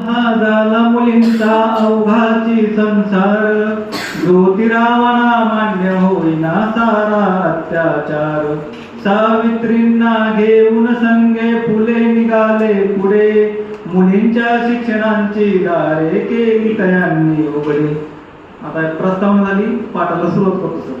हा झाला मुलींचा अवघाची संसार. ज्योतिरावणा मान्य होईना सारा अत्याचार. सावित्रींना घेऊन संगे फुले निघाले पुढे. मुलींच्या शिक्षणांची दारे केली तयांनी उघडी. आता प्रस्तावना झाली पाठाला सुरुवात करतो सर.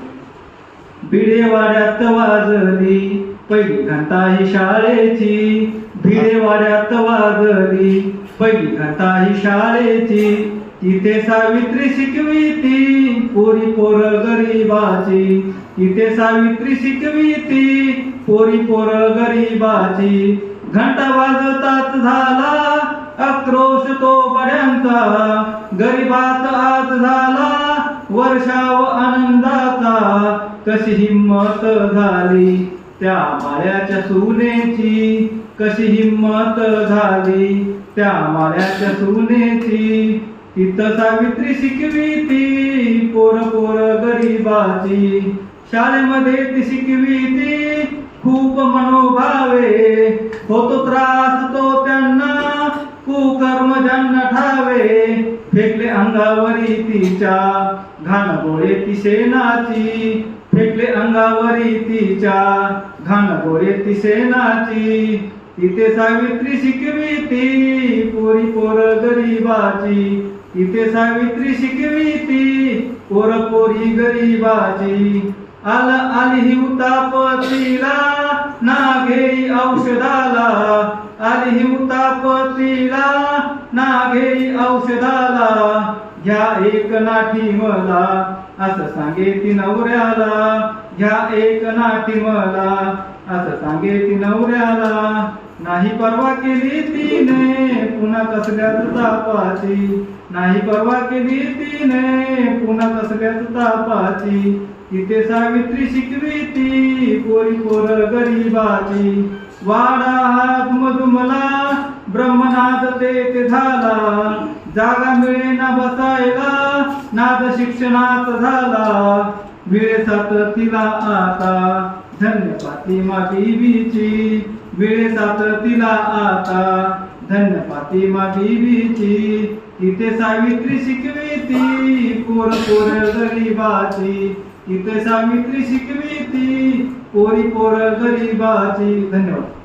भिडेवाड्यात वाजली पहिली घंटा ही शाळेची. भिडेवाड्यात वाजली पहिली घंटा ही शाळेची तिथे सावित्री शिकवी ती पोरी पोर गरीबाची. तिथे सावित्री शिकवी ती पोरी पोर गरीबाची. घंटा वाजताच झाला आक्रोश तो बड्यांचा. गरीबात आज झाला वर्षाव आनंदाचा. कशी हिंमत झाली. त्या माळ्याच्या सुनेची कशी हिंमत झाली? त्या माळ्याच्या सुनेची तिथं सावित्री शिकवी ती पोर पोर गरीबाची. शाळेमध्ये ती शिकवी ती खूप मनोभावे. होतो त्रास तो त्यांना कुकर्म ज्यांना ठावे. फेकले अंगावरी तिच्या घाण ती सेनाची फेकले अंगावरी तिच्या घाण ती सेनाची तिथे सावित्री शिकवी ती पोरी पोर गरीबाची. तिथे सावित्री शिकवी ती पोर पोरी गरीबाची. आला आली ही उतापतीला ना घेई औषधाला. आली ही उतापतीला ना घेई औषधाला घ्या एक नाठी मला असं सांगे ती नवऱ्याला. घ्या एक नाठी मला असं सांगे ती नवऱ्याला. नाही परवा केली तिने पुन्हा कसल्याच तापाची. नाही परवा केली तिने पुन्हा कसल्याच तापाची. तिथे सावित्री शिकवी ती पोरी पोर गरीबाची. वाडा हात मधुमला ब्रह्मनाद ते ते झाला. जागा मिळेना बसायला नाद शिक्षणात झाला. मिळे सात तिला आता धन्य पातिमा बीबीची मिळे सात तिला आता धन्य पातिमा बीबीची तिथे सावित्री शिकवी ती पोर पोर गरीबाची. तिथे सावित्री शिकवी ती पोरी पोर गरीबाची. धन्यवाद.